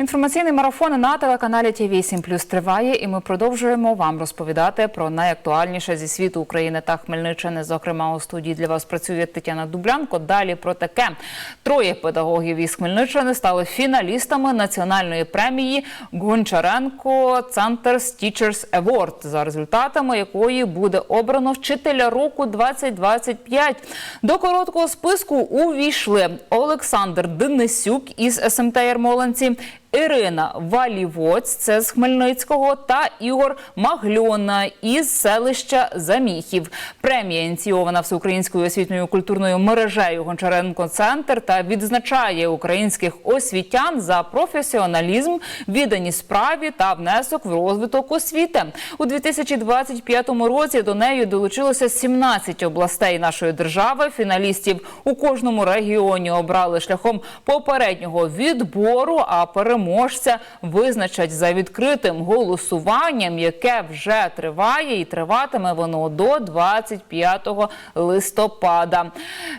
Інформаційний марафон на телеканалі ТВ 7 Плюс триває, і ми продовжуємо вам розповідати про найактуальніше зі світу України та Хмельниччини. Зокрема, у студії для вас працює Тетяна Дублянко. Далі про таке троє педагогів із Хмельниччини стали фіналістами національної премії Гончаренко Центрс Teachers Award, за результатами якої буде обрано вчителя року 2025. До короткого списку увійшли Олександр Денисюк із СМТ Ярмолинці. Ірина Валівоць, це з Хмельницького, та Ігор Магльона із селища Заміхів. Премія ініційована всеукраїнською освітньою культурною мережею Гончаренко Центр та відзначає українських освітян за професіоналізм, віддані справі та внесок в розвиток освіти. У 2025 році до неї долучилося 17 областей нашої держави. Фіналістів у кожному регіоні обрали шляхом попереднього відбору. А переможця визначать за відкритим голосуванням, яке вже триває, і триватиме воно до 25 листопада.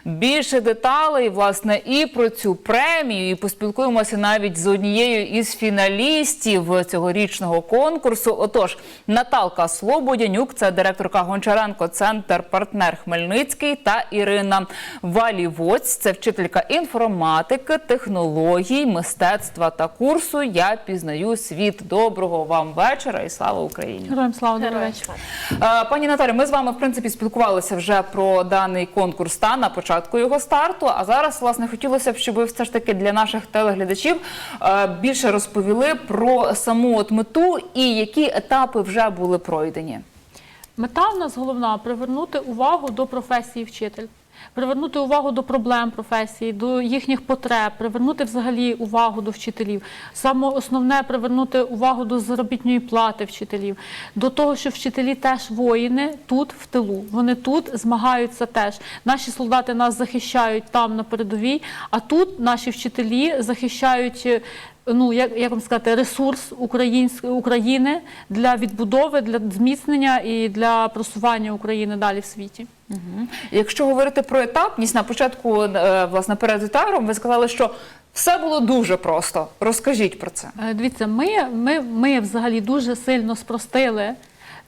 Більше деталей власне і про цю премію, і поспілкуємося навіть з однією із фіналістів цьогорічного конкурсу. Отож, Наталка Слободянюк, це директорка Гончаренко, центр партнер Хмельницький та Ірина Валівоць, це вчителька інформатики, технологій, мистецтва та курсу. Я пізнаю світ. Доброго вам вечора і слава Україні. Героям слава добрий вечір. Е, Пані Наталі, ми з вами в принципі спілкувалися вже про даний конкурс та на початку його старту. А зараз власне хотілося б, щоб ви все ж таки для наших телеглядачів е, більше розповіли про саму от мету і які етапи вже були пройдені. Мета в нас головна привернути увагу до професії вчитель. Привернути увагу до проблем професії, до їхніх потреб, привернути взагалі увагу до вчителів. Саме основне привернути увагу до заробітної плати вчителів, до того, що вчителі теж воїни тут в тилу. Вони тут змагаються теж. Наші солдати нас захищають там на передовій, а тут наші вчителі захищають. Ну, як, як вам сказати, ресурс української України для відбудови, для зміцнення і для просування України далі в світі. Якщо говорити про етапність, на початку е, власне перед етаром ви сказали, що все було дуже просто. Розкажіть про це. Е, Дивіться, ми, ми, ми взагалі дуже сильно спростили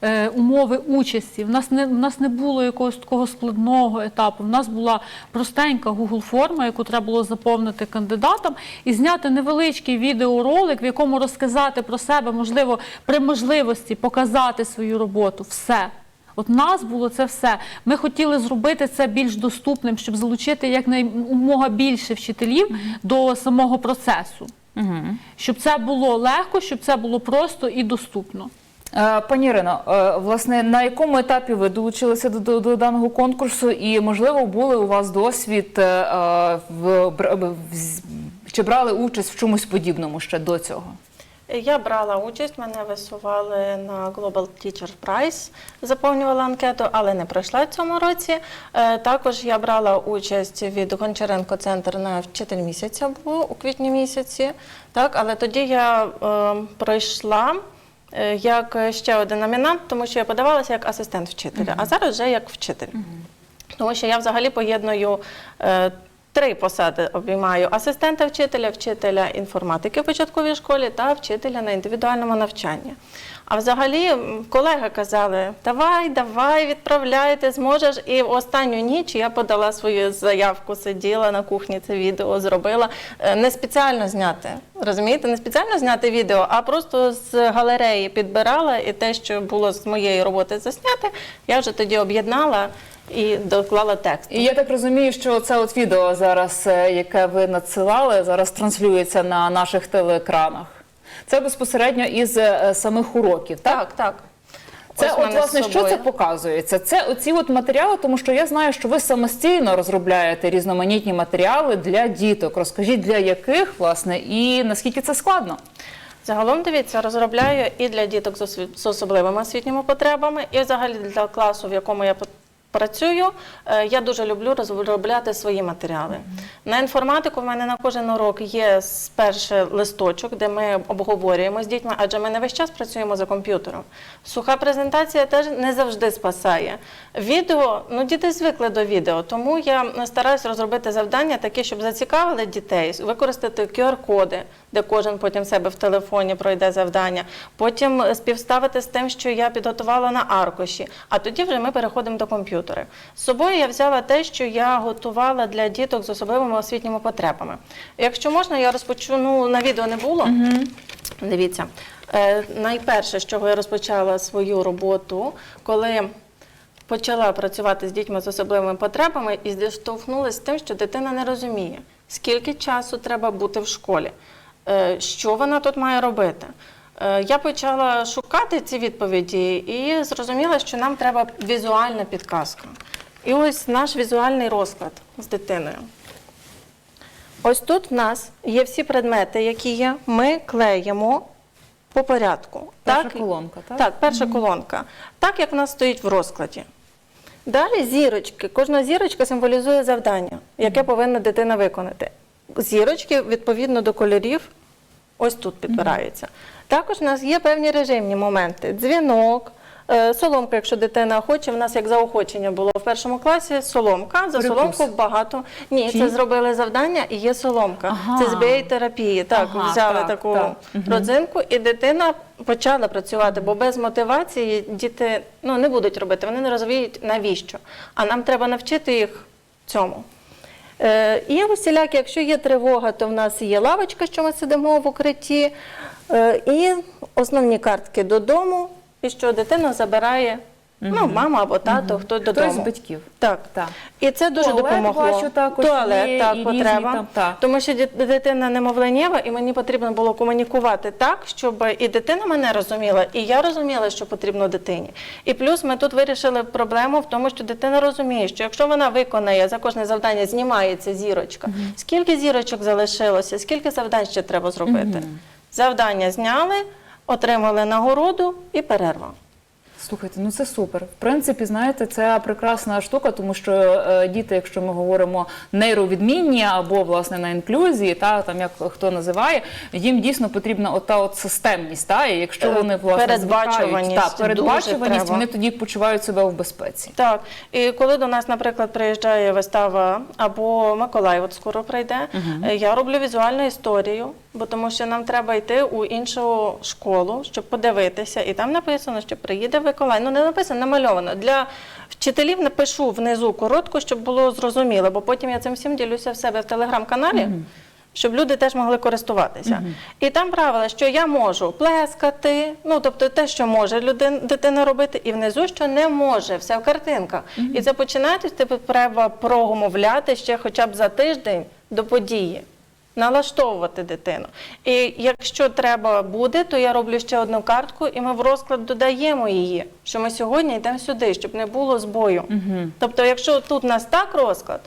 е, умови участі. В нас не в нас не було якогось такого складного етапу. В нас була простенька Google форма, яку треба було заповнити кандидатам, і зняти невеличкий відеоролик, в якому розказати про себе, можливо, при можливості показати свою роботу. Все. От нас було це все. Ми хотіли зробити це більш доступним, щоб залучити якнаймога більше вчителів до самого процесу. Угу. Щоб це було легко, щоб це було просто і доступно. Е, Пані Ірино, е, власне, на якому етапі ви долучилися до, до, до даного конкурсу, і можливо були у вас досвід е, е, в, в- чи брали участь в чомусь подібному ще до цього? Я брала участь, мене висували на Global Teacher Prize, заповнювала анкету, але не пройшла в цьому році. Також я брала участь від Гончаренко Центр на вчитель місяця був у квітні місяці. Так, але тоді я е, пройшла як ще один номінант, тому що я подавалася як асистент вчителя, а зараз вже як вчитель. Тому що я взагалі поєдную е, три посади обіймаю: асистента вчителя, вчителя інформатики в початковій школі та вчителя на індивідуальному навчанні. А взагалі колеги казали: давай, давай, відправляйте, зможеш. І в останню ніч я подала свою заявку, сиділа на кухні, це відео зробила. Е, Не спеціально зняти. Розумієте, не спеціально зняти відео, а просто з галереї підбирала і те, що було з моєї роботи засняти, я вже тоді об'єднала і доклала текст. І я так розумію, що це от відео зараз, е, яке ви надсилали, зараз транслюється на наших телеекранах. Це безпосередньо із е, самих уроків, так? Так, так. Це Ось от власне що це показується? Це оці от матеріали, тому що я знаю, що ви самостійно розробляєте різноманітні матеріали для діток. Розкажіть для яких власне і наскільки це складно? Загалом дивіться, розробляю і для діток з особливими освітніми потребами, і взагалі для класу, в якому я працюю, е, я дуже люблю розробляти свої матеріали. На інформатику в мене на кожен урок є перший листочок, де ми обговорюємо з дітьми, адже ми не весь час працюємо за комп'ютером. Суха презентація теж не завжди спасає. Відео, ну діти звикли до відео, тому я стараюсь розробити завдання такі, щоб зацікавили дітей, використати QR-коди, де кожен потім себе в телефоні пройде завдання. Потім співставити з тим, що я підготувала на аркуші. А тоді вже ми переходимо до комп'ютера. З собою я взяла те, що я готувала для діток з особливими освітніми потребами. Якщо можна, я розпочну ну, на відео не було. Дивіться, е, найперше, з чого я розпочала свою роботу, коли почала працювати з дітьми з особливими потребами і зіштовхнулася з тим, що дитина не розуміє, скільки часу треба бути в школі, е, що вона тут має робити. Е, Я почала шукати ці відповіді і зрозуміла, що нам треба візуальна підказка. І ось наш візуальний розклад з дитиною. Ось тут в нас є всі предмети, які є. Ми клеїмо по порядку. Перша колонка, так? Так, перша колонка. Так, як в нас стоїть в розкладі. Далі зірочки. Кожна зірочка символізує завдання, яке повинна дитина виконати. Зірочки відповідно до кольорів ось тут підбираються. Також у нас є певні режимні моменти: дзвінок, е, соломка, якщо дитина хоче. В нас як заохочення було в першому класі соломка. За Перекус. соломку багато. Ні, Чи? це зробили завдання і є соломка. Ага. Це з біотерапії. Так, Ага, взяли так, таку так. Мгм. родзинку, і дитина почала працювати, бо без мотивації діти ну, не будуть робити, вони не розуміють навіщо. А нам треба навчити їх цьому. Е, і усіляк, якщо є тривога, то в нас є лавочка, що ми сидимо в укритті, е, і основні картки додому, і що дитина забирає ну, мама або тато, хто додому. Хтось з батьків. Так. Так. І це дуже Туалет, допомогло. бачу, також Туалет, є, так, і потреба. різні там, так. Тому що дит- дитина немовленєва, і мені потрібно було комунікувати так, щоб і дитина мене розуміла, і я розуміла, що потрібно дитині. І плюс ми тут вирішили проблему в тому, що дитина розуміє, що якщо вона виконає за кожне завдання, знімається зірочка. Скільки зірочок залишилося, скільки завдань ще треба зробити? Завдання зняли, отримали нагороду і перерва. Слухайте, ну це супер. В принципі, знаєте, це прекрасна штука, тому що е, діти, якщо ми говоримо нейровідмінні або власне на інклюзії, та там як хто називає, їм дійсно потрібна ота от системність. Та і якщо Е, вони власне передбачуваність звикають, та, передбачуваність, вони тоді почувають себе в безпеці. Так, і коли до нас, наприклад, приїжджає вистава або Миколай, от скоро прийде, е, я роблю візуальну історію, бо тому що нам треба йти у іншу школу, щоб подивитися, і там написано, що приїде Миколай. Ну не написано, намальовано. Для вчителів напишу внизу коротко, щоб було зрозуміло, бо потім я цим всім ділюся в себе в телеграм-каналі. Щоб люди теж могли користуватися. І там правила, що я можу плескати, ну тобто те, що може людина, дитина робити, і внизу, що не може, все в картинках. І це починати типу, треба промовляти ще хоча б за тиждень до події. Налаштовувати дитину. І якщо треба буде, то я роблю ще одну картку, і ми в розклад додаємо її, що ми сьогодні йдемо сюди, щоб не було збою. Тобто, якщо тут у нас так розклад,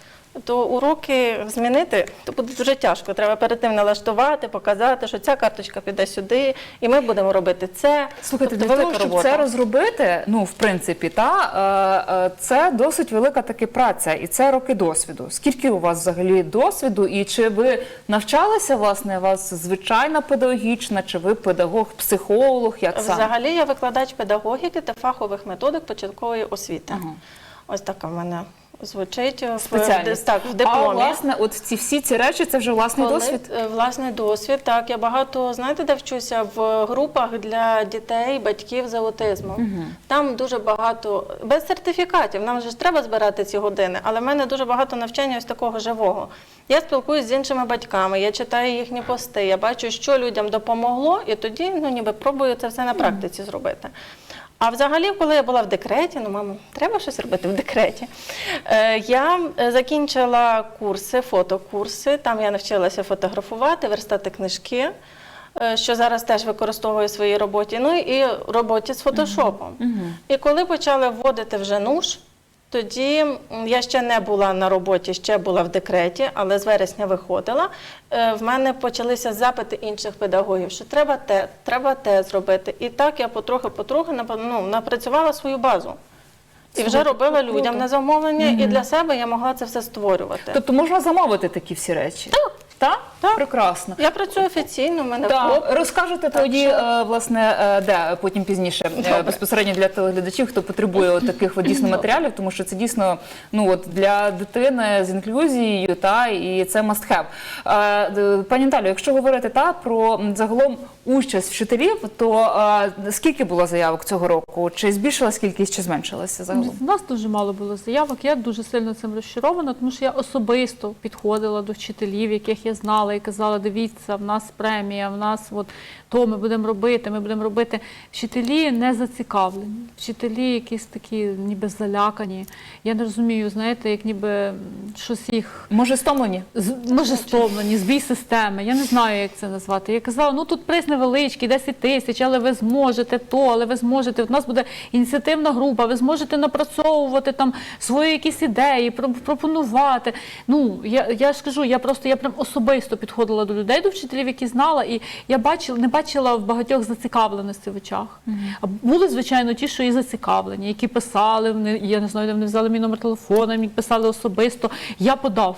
то уроки змінити то буде дуже тяжко. Треба перед тим налаштувати, показати, що ця карточка піде сюди, і ми будемо робити це. Слухайте, тобто для того, щоб робота. це розробити, ну в принципі, та е, е, це досить велика таки праця, і це роки досвіду. Скільки у вас взагалі досвіду, і чи ви навчалися власне у вас звичайна педагогічна, чи ви педагог-психолог? Як саме? Взагалі я викладач педагогіки та фахових методик початкової освіти. Ага. Ось така в мене звучить в, так, в дипломі. А власне, от ці всі ці речі це вже власний Коли, досвід. е, Власний досвід, так. Я багато, знаєте, де вчуся в групах для дітей, батьків з аутизмом. Там дуже багато, без сертифікатів, нам же ж треба збирати ці години, але в мене дуже багато навчання ось такого живого. Я спілкуюсь з іншими батьками, я читаю їхні пости, я бачу, що людям допомогло, і тоді ну, ніби пробую це все на практиці зробити. А взагалі, коли я була в декреті, ну мамо, треба щось робити в декреті. Е, я е, закінчила курси, фотокурси. Там я навчилася фотографувати, верстати книжки, е, що зараз теж використовую в своїй роботі. Ну і роботі з фотошопом. І коли почали вводити вже нуж, тоді я ще не була на роботі, ще була в декреті, але з вересня виходила. Е, В мене почалися запити інших педагогів, що треба те, треба те зробити. І так я потрохи-потрохи ну, напрацювала свою базу. І вже робила людям на замовлення, і для себе я могла це все створювати. Тобто можна замовити такі всі речі? Так. Так? Так. Прекрасно. Я працюю офіційно, в мене Так, ФОП. розкажете тоді, що- е, власне, е, де потім пізніше е, Добре. безпосередньо для телеглядачів, хто потребує от таких от дійсно матеріалів, тому що це дійсно ну от для дитини з інклюзією, та і це must have. Е, д- Пані Наталю, якщо говорити та про м, загалом участь вчителів, то е, скільки було заявок цього року? Чи збільшилась кількість, чи зменшилася загалом? У нас дуже мало було заявок. Я дуже сильно цим розчарована, тому що я особисто підходила до вчителів, яких я знала, і казала: дивіться, в нас премія, в нас от то ми будемо робити, ми будемо робити. Вчителі не зацікавлені. Вчителі якісь такі, ніби залякані. Я не розумію, знаєте, як ніби щось їх Може, стомлені? з- може стомлені, збій системи. Я не знаю, як це назвати. Я казала, ну тут приз невеличкий, 10 тисяч, але ви зможете то, але ви зможете. У нас буде ініціативна група, ви зможете напрацьовувати там свої якісь ідеї, пропонувати. Ну я, я ж кажу, я просто я прям особисто підходила до людей, до вчителів, які знала, і я бачила, не бачила в багатьох зацікавленості в очах. А були, звичайно, ті, що і зацікавлені, які писали, вони, я не знаю, де вони взяли мій номер телефону, мені писали особисто. Я подав.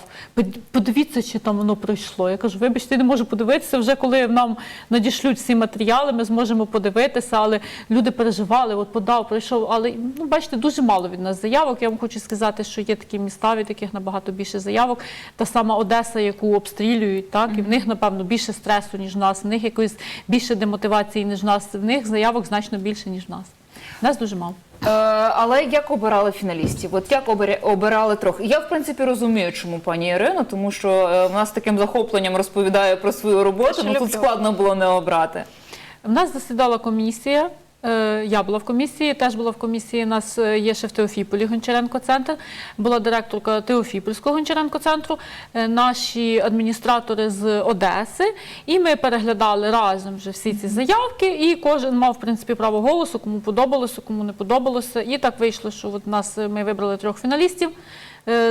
Подивіться, чи там воно пройшло. Я кажу, вибачте, я не можу подивитися. Вже коли нам надішлють всі матеріали, ми зможемо подивитися, але люди переживали, от подав, пройшов. Але ну, бачите, дуже мало від нас заявок. Я вам хочу сказати, що є такі міста, від яких набагато більше заявок. Та сама Одеса, яку обстрілюють, так і в них, напевно, більше стресу, ніж в нас, в них якоїсь більше демотивації, ніж в нас. В них заявок значно більше, ніж в нас. Нас дуже мало. Е, але як обирали фіналістів? От як обирали трохи? Я в принципі розумію, чому пані Ірино, тому що е, вона з таким захопленням розповідає про свою роботу. Ну тут складно було не обрати. В нас засідала комісія. Е, Я була в комісії, теж була в комісії. У нас е, є ще в Теофіполі Гончаренко центр. Була директорка Теофіпольського Гончаренко центру, е, наші адміністратори з Одеси. І ми переглядали разом вже всі ці заявки. І кожен мав в принципі право голосу, кому подобалося, кому не подобалося. І так вийшло, що от нас ми вибрали трьох фіналістів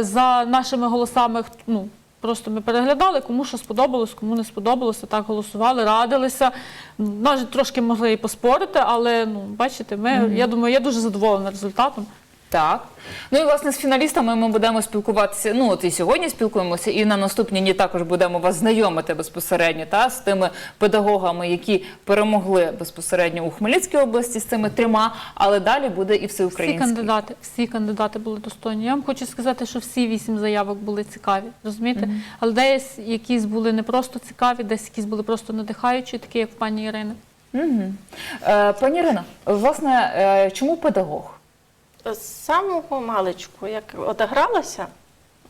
за нашими голосами. Ну, Просто ми переглядали, кому що сподобалось, кому не сподобалося, так голосували, радилися. Навіть трошки могли і поспорити, але ну, бачите, ми, я думаю, я дуже задоволена результатом. Так. Ну і власне з фіналістами ми будемо спілкуватися. Ну от і сьогодні спілкуємося, і на наступні дні також будемо вас знайомити безпосередньо та з тими педагогами, які перемогли безпосередньо у Хмельницькій області з цими трьома, але далі буде і Всі всеукраїнський. кандидати, всі кандидати були достойні. Я вам хочу сказати, що всі вісім заявок були цікаві, розумієте? Але десь якісь були не просто цікаві, десь якісь були просто надихаючі, такі як в пані Ірини. Угу. Е, пані Ірино, власне, е, чому педагог? З самого маличку, як одагралася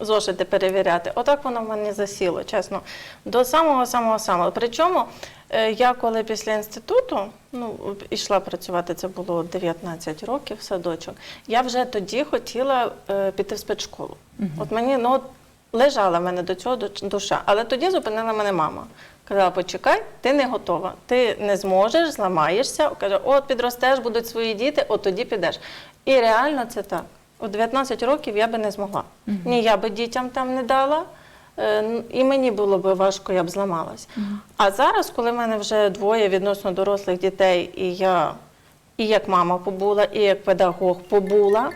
зошити перевіряти, отак воно в мене засіло, чесно. До самого самого. Причому е, я коли після інституту ну, йшла працювати, це було 19 років, садочок, я вже тоді хотіла е, піти в спецшколу. От мені ну, лежала в мене до цього душа. Але тоді зупинила мене мама. Казала, почекай, ти не готова, ти не зможеш, зламаєшся. Каже, от підростеш, будуть свої діти, от тоді підеш. І реально це так. У 19 років я би не змогла. Ні, я би дітям там не дала, е, і мені було б важко, я б зламалась. А зараз, коли в мене вже двоє відносно дорослих дітей, і я і як мама побула, і як педагог побула,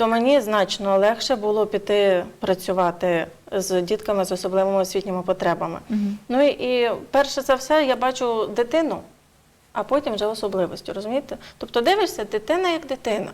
то мені значно легше було піти працювати з дітками з особливими освітніми потребами. Ну і, і перше за все я бачу дитину, а потім вже особливості, розумієте? Тобто дивишся дитина як дитина.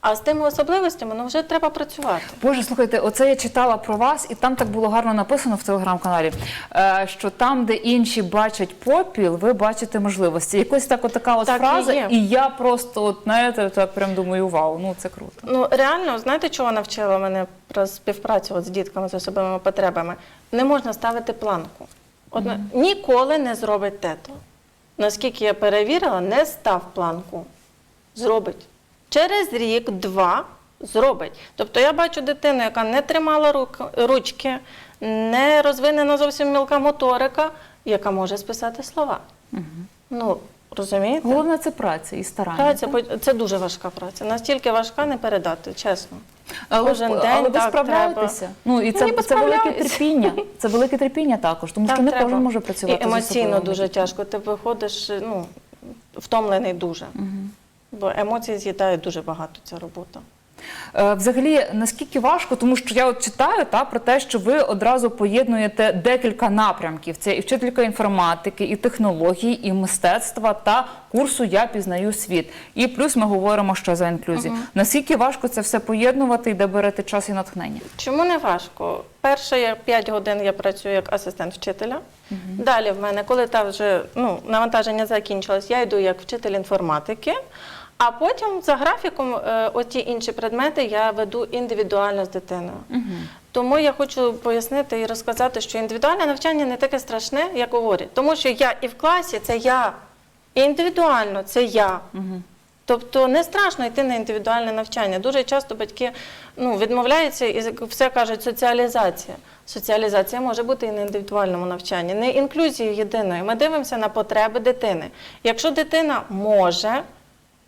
А з тими особливостями ну, вже треба працювати. Боже, слухайте, оце я читала про вас, і там так було гарно написано в телеграм-каналі, е, що там, де інші бачать попіл, ви бачите можливості. Якось так, от така от Так і фраза, є. і я просто, от, знаєте, так прям думаю, вау, ну це круто. Ну реально, знаєте, чого навчила мене про співпрацю от з дітками з особливими потребами? Не можна ставити планку. От ніколи не зробить тето. Наскільки я перевірила, не став планку. Зробить. Через рік-два зробить. Тобто я бачу дитину, яка не тримала рук, ручки, не розвинена зовсім мілка моторика, яка може списати слова. Ну, розумієте? Головне це праця і старання. Праця так? це дуже важка праця. Настільки важка не передати, чесно. Але, Кожен але день ви так справляєтеся. Ну і це, Ніби це велике терпіння. Це велике терпіння також, тому Так що не треба. кожен може працювати. І емоційно дуже тяжко. Ти виходиш ну, втомлений дуже. Бо емоції з'їдають дуже багато ця робота. Е, Взагалі, наскільки важко, тому що я от читаю та про те, що ви одразу поєднуєте декілька напрямків: це і вчителька інформатики, і технологій, і мистецтва та курсу Я пізнаю світ. І плюс ми говоримо, що за інклюзію. Наскільки важко це все поєднувати і де берете час і натхнення? Чому не важко? Перше, я 5 годин я працюю як асистент вчителя. Далі в мене, коли та вже ну, навантаження закінчилось, я йду як вчитель інформатики. А потім за графіком е, оті інші предмети я веду індивідуально з дитиною. Тому я хочу пояснити і розказати, що індивідуальне навчання не таке страшне, як говорять. Тому що я і в класі це я, і індивідуально це я. Тобто не страшно йти на індивідуальне навчання. Дуже часто батьки ну, відмовляються і все кажуть соціалізація. Соціалізація може бути і на індивідуальному навчанні, не інклюзією єдиною. Ми дивимося на потреби дитини. Якщо дитина може,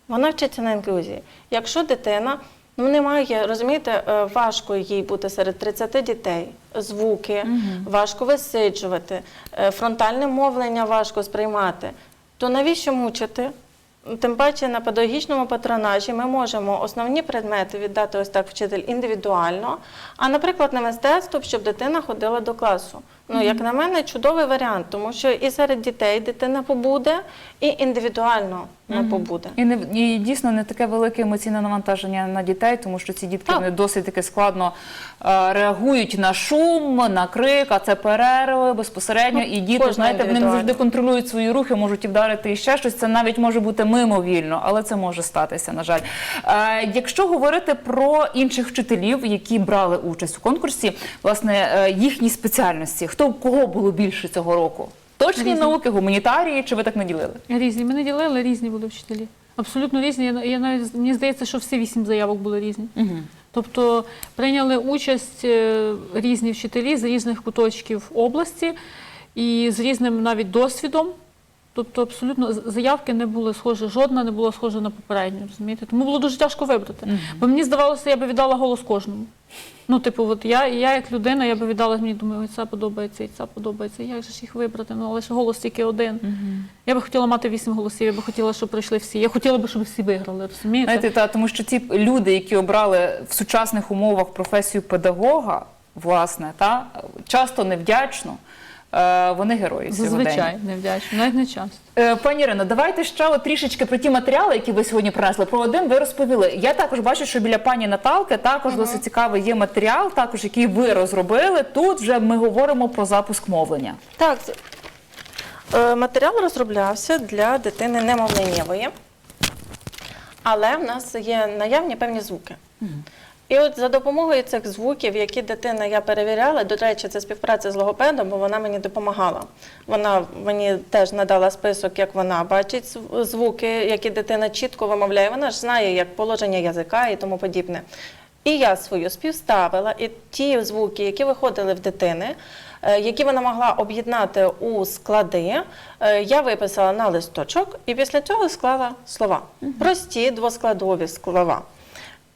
вона вчиться на інклюзії. Якщо дитина ну, немає, розумієте, е, важко їй бути серед 30 дітей, звуки, важко висиджувати, е, фронтальне мовлення важко сприймати, то навіщо мучити? Тим паче на педагогічному патронажі ми можемо основні предмети віддати ось так вчитель індивідуально, а, наприклад, на мистецтво, щоб дитина ходила до класу. Ну, як на мене, чудовий варіант, тому що і серед дітей дитина побуде, і індивідуально не побуде. І не і дійсно не таке велике емоційне навантаження на дітей, тому що ці дітки вони досить таки складно е, реагують на шум, на крик, а це перерви безпосередньо. Ну, і діти, знаєте, вони не завжди контролюють свої рухи, можуть і вдарити і ще щось. Це навіть може бути мимовільно, але це може статися, на жаль. Е, якщо говорити про інших вчителів, які брали участь у конкурсі, власне, е, їхні спеціальності, хто в кого було більше цього року? Точні Різні. науки, гуманітарії, чи ви так не ділили? Різні. Ми не ділили, різні були вчителі. Абсолютно різні. Я, я навіть мені здається, що всі вісім заявок були різні. Угу. Тобто прийняли участь е, різні вчителі з різних куточків області і з різним навіть досвідом. Тобто абсолютно заявки не були схожі, жодна не була схожа на попередню, розумієте? Тому було дуже тяжко вибрати. Бо мені здавалося, я би віддала голос кожному. Ну, типу, от я, я як людина, я би віддала, мені думаю, це подобається, і це подобається. Як же ж їх вибрати? Ну, але ж голос тільки один. Я би хотіла мати вісім голосів, я би хотіла, щоб прийшли всі. Я хотіла би, щоб всі виграли, розумієте? Знаєте, та тому що ті люди, які обрали в сучасних умовах професію педагога, власне, та часто невдячно. Е, Вони герої Зазвичай сьогодення. невдячно, навіть не часто. Е, Пані Ірино, давайте ще от трішечки про ті матеріали, які ви сьогодні принесли. Про один ви розповіли. Я також бачу, що біля пані Наталки також досить цікавий є матеріал, також який ви розробили. Тут вже ми говоримо про запуск мовлення. Так, е, матеріал розроблявся для дитини немовленнєвої, але в нас є наявні певні звуки. І от за допомогою цих звуків, які дитина я перевіряла, до речі, це співпраця з логопедом, бо вона мені допомагала. Вона мені теж надала список, як вона бачить звуки, які дитина чітко вимовляє. Вона ж знає, як положення язика і тому подібне. І я свою співставила, і ті звуки, які виходили в дитини, е, які вона могла об'єднати у склади, е, я виписала на листочок і після цього склала слова. Прості двоскладові слова.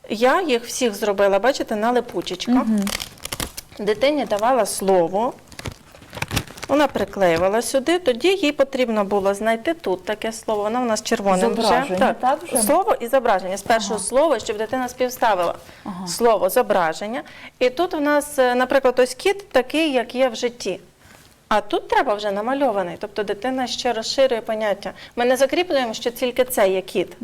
Я їх всіх зробила, бачите, на липучечках. Дитині давала слово, вона приклеювала сюди, тоді їй потрібно було знайти тут таке слово. Воно у нас червоним вже. Зображення, так, вже? Слово і зображення. З першого слова, щоб дитина співставила слово, зображення. І тут у нас, е, наприклад, ось кіт такий, як є в житті. А тут треба вже намальований. Тобто дитина ще розширює поняття. Ми не закріплюємо, що тільки це є кіт.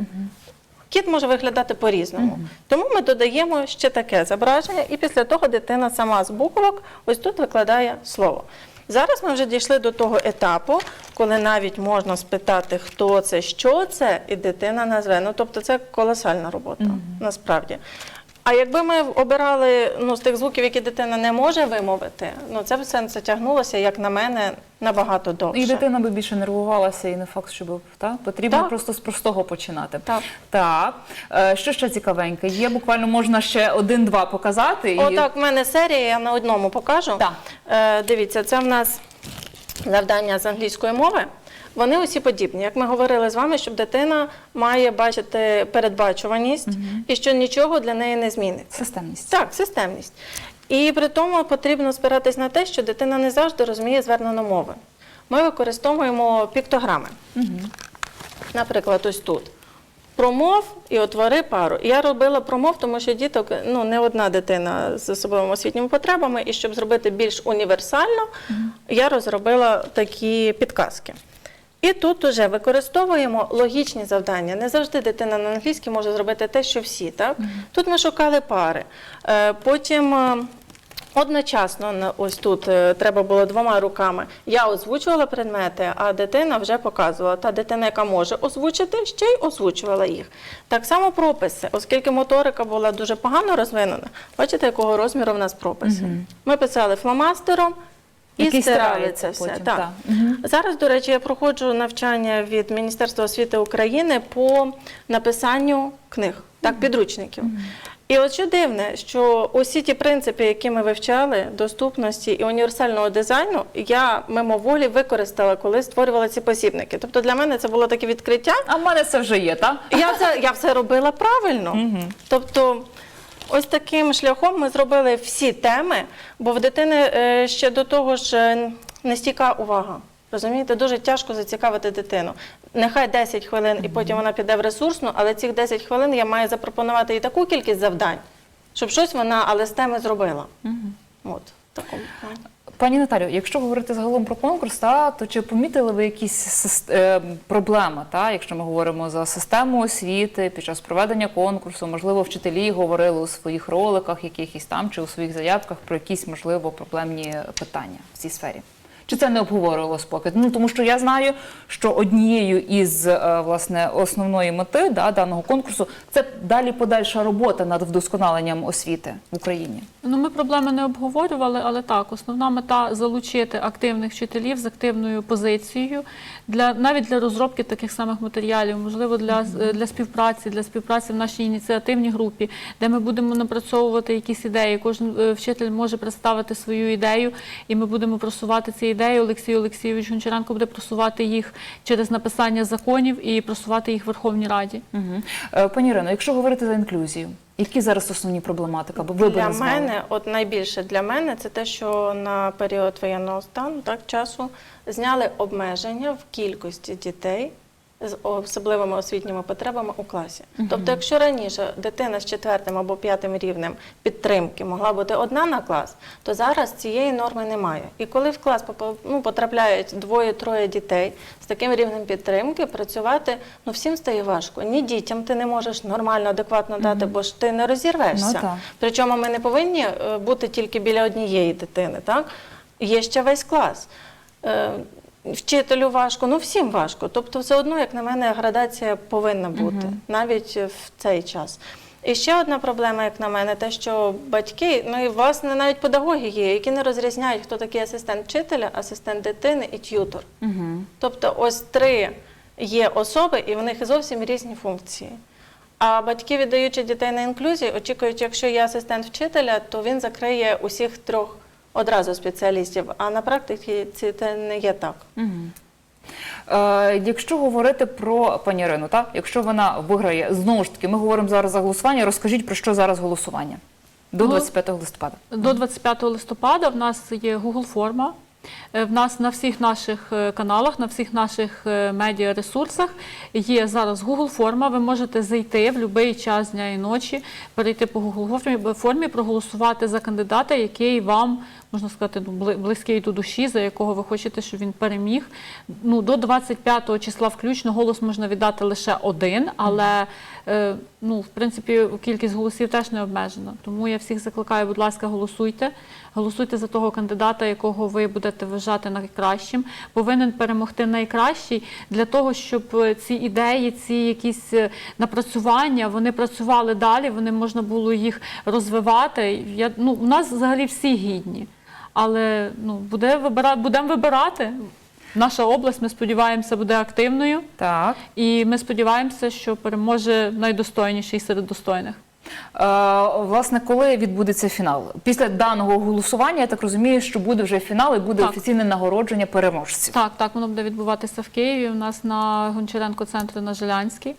Кіт може виглядати по-різному. Тому ми додаємо ще таке зображення, і після того дитина сама з буквок ось тут викладає слово. Зараз ми вже дійшли до того етапу, коли навіть можна спитати, хто це, що це, і дитина назве. Ну, тобто це колосальна робота, насправді. А якби ми обирали ну, з тих звуків, які дитина не може вимовити, ну це все затягнулося, як на мене, набагато довше. І дитина би більше нервувалася, і не факт, щоб та? потрібно Так. просто з простого починати. Так. Так. Е, Що ще цікавеньке? Є буквально можна ще один-два показати. і- Отак, в мене серія, я на одному покажу. Так. Е, дивіться, це в нас завдання з англійської мови. Вони усі подібні. Як ми говорили з вами, щоб дитина має бачити передбачуваність і що нічого для неї не зміниться. Системність. Так, системність. І при тому потрібно спиратись на те, що дитина не завжди розуміє звернену мови. Ми використовуємо піктограми. Наприклад, ось тут. Промов і отвори пару. Я робила промов, тому що діток ну не одна дитина з особливими освітніми потребами, і щоб зробити більш універсально, я розробила такі підказки. І тут вже використовуємо логічні завдання. Не завжди дитина на англійській може зробити те, що всі. Так? Тут ми шукали пари. Е, Потім е, одночасно ось тут е, треба було двома руками. Я озвучувала предмети, а дитина вже показувала. Та дитина, яка може озвучити, ще й озвучувала їх. Так само прописи, оскільки моторика була дуже погано розвинена. Бачите, якого розміру в нас прописи? Ми писали фломастером. І Який стирали це все. потім, так. Мгм. Зараз, до речі, я проходжу навчання від Міністерства освіти України по написанню книг, так, підручників. І от що дивне, що усі ті принципи, які ми вивчали, доступності і універсального дизайну, я мимоволі використала, коли створювала ці посібники. Тобто для мене це було таке відкриття. А в мене це вже є, так? Я це я все робила правильно. Тобто, ось таким шляхом ми зробили всі теми, бо в дитини е, ще до того ж не нестійка увага. Розумієте, дуже тяжко зацікавити дитину. Нехай 10 хвилин, і потім вона піде в ресурсну, але цих 10 хвилин я маю запропонувати і таку кількість завдань, щоб щось вона, але з теми зробила. От, в такому плані. Пані Наталю, якщо говорити загалом про конкурс, та, то чи помітили ви якісь е, проблеми, та, якщо ми говоримо за систему освіти під час проведення конкурсу, можливо, вчителі говорили у своїх роликах, якихось там чи у своїх заявках про якісь можливо проблемні питання в цій сфері? Чи це не обговорювалось поки? Ну тому що я знаю, що однією із е, власне основної мети да, даного конкурсу це далі подальша робота над вдосконаленням освіти в Україні. Ну, ми проблеми не обговорювали, але так, основна мета залучити активних вчителів з активною позицією для навіть для розробки таких самих матеріалів, можливо, для, для співпраці, для співпраці в нашій ініціативній групі, де ми будемо напрацьовувати якісь ідеї. Кожен е, вчитель може представити свою ідею, і ми будемо просувати ці ідеї. Олексій Олексійович Гончаренко буде просувати їх через написання законів і просувати їх в Верховній Раді. Угу. Пані Ірино, якщо говорити за інклюзію, які зараз основні проблематики? Бо ви для мене, от найбільше для мене, це те, що на період воєнного стану, так часу, зняли обмеження в кількості дітей з особливими освітніми потребами у класі. Тобто, якщо раніше дитина з четвертим або п'ятим рівнем підтримки могла бути одна на клас, то зараз цієї норми немає. І коли в клас ну, потрапляють двоє-троє дітей з таким рівнем підтримки, працювати ну всім стає важко. Ні дітям ти не можеш нормально, адекватно дати, бо ж ти не розірвешся. Ну. Причому ми не повинні е, бути тільки біля однієї дитини, так? Є ще весь клас. Вчителю важко, ну всім важко. Тобто, все одно, як на мене, градація повинна бути навіть в цей час. І ще одна проблема, як на мене, те, що батьки, ну і власне навіть педагоги є, які не розрізняють, хто такий асистент вчителя, асистент дитини і т'ютор. Угу. Тобто, ось три є особи, і в них зовсім різні функції. А батьки, віддаючи дітей на інклюзію, очікують, якщо є асистент вчителя, то він закриє усіх трьох одразу спеціалістів. А на практиці це не є так. Угу. Е, якщо говорити про пані Ірину, так? якщо вона виграє, знову ж таки, ми говоримо зараз за голосування, розкажіть про що зараз голосування до Ну, 25 листопада. До 25 листопада в нас є Google форма. Е, В нас на всіх наших е, каналах, на всіх наших е, медіаресурсах є зараз Google форма. Ви можете зайти в будь-який час дня і ночі, перейти по Google формі, проголосувати за кандидата, який вам можна сказати, ну, близький до душі, за якого ви хочете, щоб він переміг. Ну, до 25 числа включно голос можна віддати лише один, але е, ну, в принципі кількість голосів теж не обмежена. Тому я всіх закликаю, будь ласка, голосуйте. Голосуйте за того кандидата, якого ви будете вважати найкращим. Повинен перемогти найкращий для того, щоб е, ці ідеї, ці якісь е, напрацювання, вони працювали далі, вони можна було їх розвивати. Я, ну, у нас взагалі всі гідні. Але ну, буде вибира... будемо вибирати. Наша область, ми сподіваємося, буде активною. Так. І ми сподіваємося, що переможе найдостойніший серед достойних. Е, власне, коли відбудеться фінал? Після даного голосування, я так розумію, що буде вже фінал і буде Так. офіційне нагородження переможців. Так, так, воно буде відбуватися в Києві. У нас на Гончаренко центрі на Жилянській.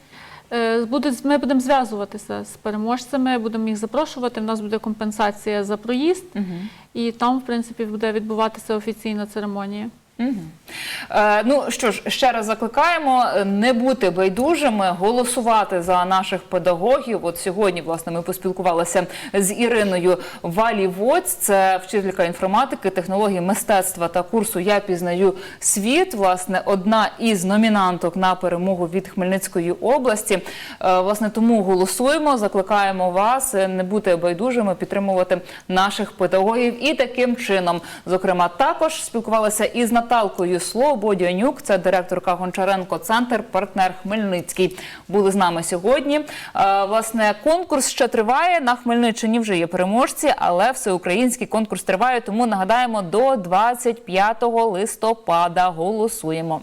Е, ми будемо зв'язуватися з переможцями, будемо їх запрошувати. У нас буде компенсація за проїзд, Угу. і там, в принципі, буде відбуватися офіційна церемонія. Е, ну що ж, ще раз закликаємо е, не бути байдужими, голосувати за наших педагогів. От сьогодні, власне, ми поспілкувалися з Іриною Валівоць, це вчителька інформатики, технології мистецтва та курсу Я пізнаю світ. Власне, одна із номінанток на перемогу від Хмельницької області. Е, власне, тому голосуємо, закликаємо вас е, не бути байдужими, підтримувати наших педагогів. І таким чином, зокрема, також спілкувалися із Наталкою Слободянюк, це директорка Гончаренко Центр, партнер Хмельницький. Були з нами сьогодні. Е, Власне, конкурс ще триває. На Хмельниччині вже є переможці, але всеукраїнський конкурс триває. Тому нагадаємо до 25 листопада. Голосуємо.